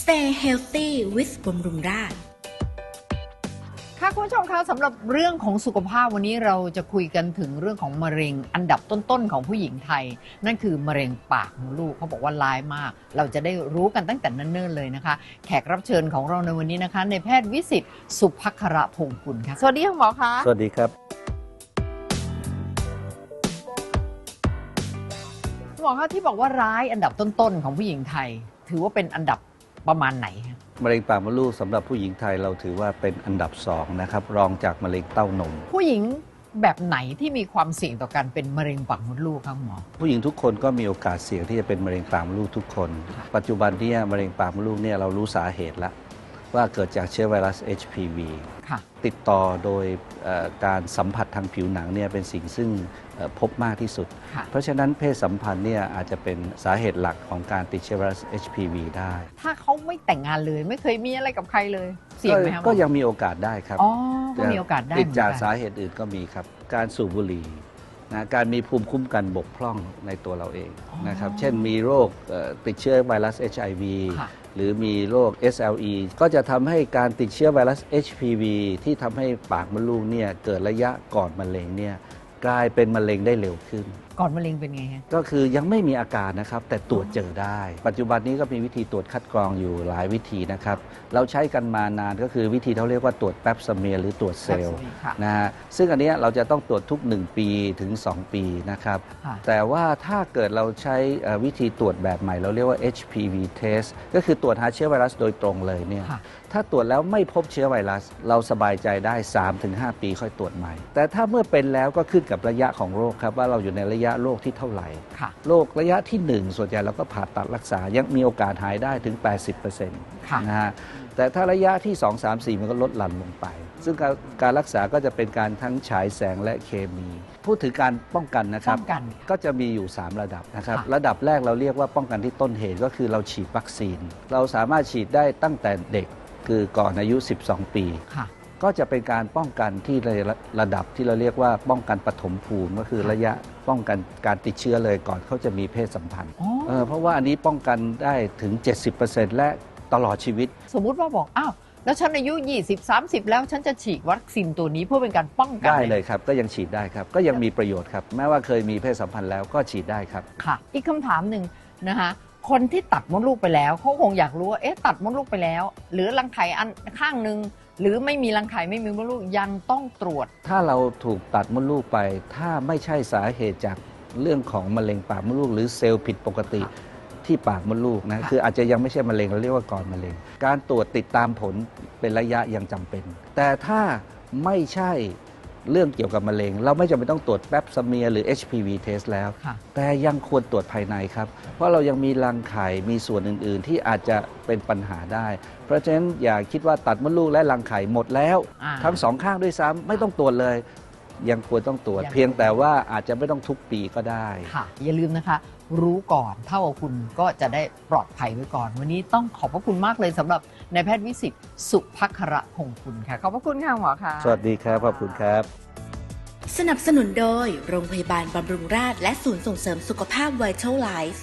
Stay healthy with บำรุงราษฎร์ค่ะคุณผู้ชมคะสำหรับเรื่องของสุขภาพวันนี้เราจะคุยกันถึงเรื่องของมะเร็งอันดับต้นๆของผู้หญิงไทย นั่นคือมะเร็งปากมดลูกเขาบอกว่าร้ายมาก เราจะได้รู้กันตั้งแต่เนิ่นๆเลยนะคะ แขกรับเชิญของเราในวันนี้นะคะ ในแพทย์วิสิตสุภัคระพงศ์กุลค่ะสวัสดีค่ะหมอคะสวัสดีครับ หมอคะที่บอกว่าร้ายอันดับต้นๆของผู้หญิงไทย ถือว่าเป็นอันดับ ประมาณไหนคะมะเร็งปากมดลูกสำหรับผู้หญิงไทยเราถือว่าเป็นอันดับสองนะครับรองจากมะเร็งเต้านม ผู้หญิงแบบไหนที่มีความเสี่ยงต่อการเป็นมะเร็งปากมดลูกคะหมอ ผู้หญิงทุกคนก็มีโอกาสเสี่ยงที่จะเป็นมะเร็งปากมดลูกทุกคนค่ะปัจจุบันเนี้มะเร็งปากมดลูกเนี่ยเรารู้สาเหตุแล้ว ว่าเกิดจากเชื้อไวรัส HPV ค่ะ ติดต่อโดยเอ่อการสัมผัสทางผิวหนังเนี่ยเป็นสิ่งซึ่งเอ่อพบมากที่สุดค่ะเพราะฉะนั้นเพศสัมพันธ์เนี่ยอาจจะเป็นสาเหตุหลักของการติดเชื้อไวรัส HPV ได้ ถ้าเขาไม่แต่งงานเลยไม่เคยมีอะไรกับใครเลย เสี่ยงไหมคะหมอก็ยังมีโอกาสได้ครับอ๋อก็มีโอกาสได้ติดจากเหมือนนสาเหตุอื่นก็มีครับ การสูบบุหรี่นะการมีภูมิคุ้มกันบกพร่องในตัวเราเองนะครับ เช่นมีโรคเอ่อติดเชื้อไวรัส HIV ค่ะ หรือมีโรค SLE ก็จะทำให้การติดเชื้อไวรัส HPV ที่ทำให้ปากมดลูกเนี่ยเกิดระยะก่อนมะเร็งเนี่ย กลายเป็นมะเร็งได้เร็วขึ้น ก่อนมะเร็งเป็นไงฮะ ก็คือยังไม่มีอาการนะครับ แต่ตรวจเจอได้ ปัจจุบันนี้ก็มีวิธีตรวจคัดกรองอยู่หลายวิธีนะครับ เราใช้กันมานานก็คือวิธีเขาเรียกว่าตรวจแป๊บสเมียร์หรือตรวจเซลล์ค่ะนะฮะซึ่งอันเนี้ยเราจะต้องตรวจทุก 1 ปีถึง 2 ปีนะครับ ค่ะ แต่ว่าถ้าเกิดเราใช้เอ่อวิธีตรวจแบบใหม่ เราเรียกว่า HPV test ก็คือตรวจหาเชื้อไวรัสโดยตรงเลยเนี่ย ค่ะ ถ้าตรวจแล้วไม่พบเชื้อไวรัส เราสบายใจได้ 3-5 ปีค่อยตรวจใหม่ แต่ถ้าเมื่อเป็นแล้วก็ขึ้นกับระยะของโรคครับว่าเราอยู่ในระยะโรคที่เท่าไหร่ค่ะ โรคระยะที่ 1 ส่วนใหญ่เราก็ผ่าตัดรักษายังมีโอกาสหายได้ถึง 80%ค่ะ นะฮะแต่ถ้าระยะที่ 2 3 4 มันก็ลดหลั่นลงไป ซึ่งการการรักษาก็จะเป็นการทั้งฉายแสงและเคมี พูดถึงการป้องกันนะครับ ป้องกันก็จะมีอยู่ 3 ระดับนะครับ ค่ะ ระดับแรกเราเรียกว่าป้องกันที่ต้นเหตุก็คือเราฉีดวัคซีน เราสามารถฉีดได้ตั้งแต่เด็กคือก่อนอายุ 12 ปี ค่ะ ก็จะเป็นการป้องกันที่ในระระดับที่เราเรียกว่าป้องกันปฐมภูมิก็คือค่ะระยะป้องกันการติดเชื้อเลยก่อนเขาจะมีเพศสัมพันธ์อ๋อเออเพราะว่าอันนี้ป้องกันได้ถึง 70%และตลอดชีวิต สมมุติว่าบอกอ้าวแล้วฉันอายุ 20 30 แล้วฉันจะฉีดวัคซีนตัวนี้เพื่อเป็นการป้องกันได้เลยครับ ก็ยังฉีดได้ครับ ก็ยังมีประโยชน์ครับ แม้ว่าเคยมีเพศสัมพันธ์แล้วก็ฉีดได้ครับค่ะ อีกคำถามหนึ่งนะคะคนที่ตัดมดลูกไปแล้วเขาคงอยากรู้ว่าเอ๊ะตัดมดลูกไปแล้ว หรือรังไข่อันข้างหนึ่ง หรือไม่มีรังไข่ไม่มีมดลูกยังต้องตรวจ ถ้าเราถูกตัดมดลูกไป ถ้าไม่ใช่สาเหตุจากเรื่องของมะเร็งปากมดลูก หรือเซลล์ผิดปกติค่ะที่ปากมดลูกนะค่ะคืออาจจะยังไม่ใช่มะเร็งเราเรียกว่าก่อนมะเร็ง การตรวจติดตามผลเป็นระยะยังจำเป็น แต่ถ้าไม่ใช่ เรื่องเกี่ยวกับมะเร็ง เราไม่จำเป็นต้องตรวจแป๊บสเมียร์หรือ HPV test แล้ว ค่ะ แต่ยังควรตรวจภายในครับ เพราะเรายังมีรังไข่มีส่วนอื่น ๆ ที่อาจจะเป็นปัญหาได้ เพราะฉะนั้นอย่าคิดว่าตัดมดลูกและรังไข่หมดแล้ว อ่า ทั้งสองข้างด้วยซ้ำไม่ต้องตรวจเลย ยังควรต้องตรวจ ยัง เพียงแต่ว่าอาจจะไม่ต้องทุกปีก็ได้ ค่ะ อย่าลืมนะคะ รู้ก่อนเท่ากับคุณก็จะได้ปลอดภัยไว้ก่อน วันนี้ต้องขอบพระคุณมากเลยสำหรับนายแพทย์วิสิตสุภัคระพงศ์คุณค่ะ ขอบพระคุณค่ะหมอค่ะ สวัสดีครับขอบคุณครับ สนับสนุนโดย โรงพยาบาลบำรุงราษฎร์และศูนย์ส่งเสริมสุขภาพ Vital Life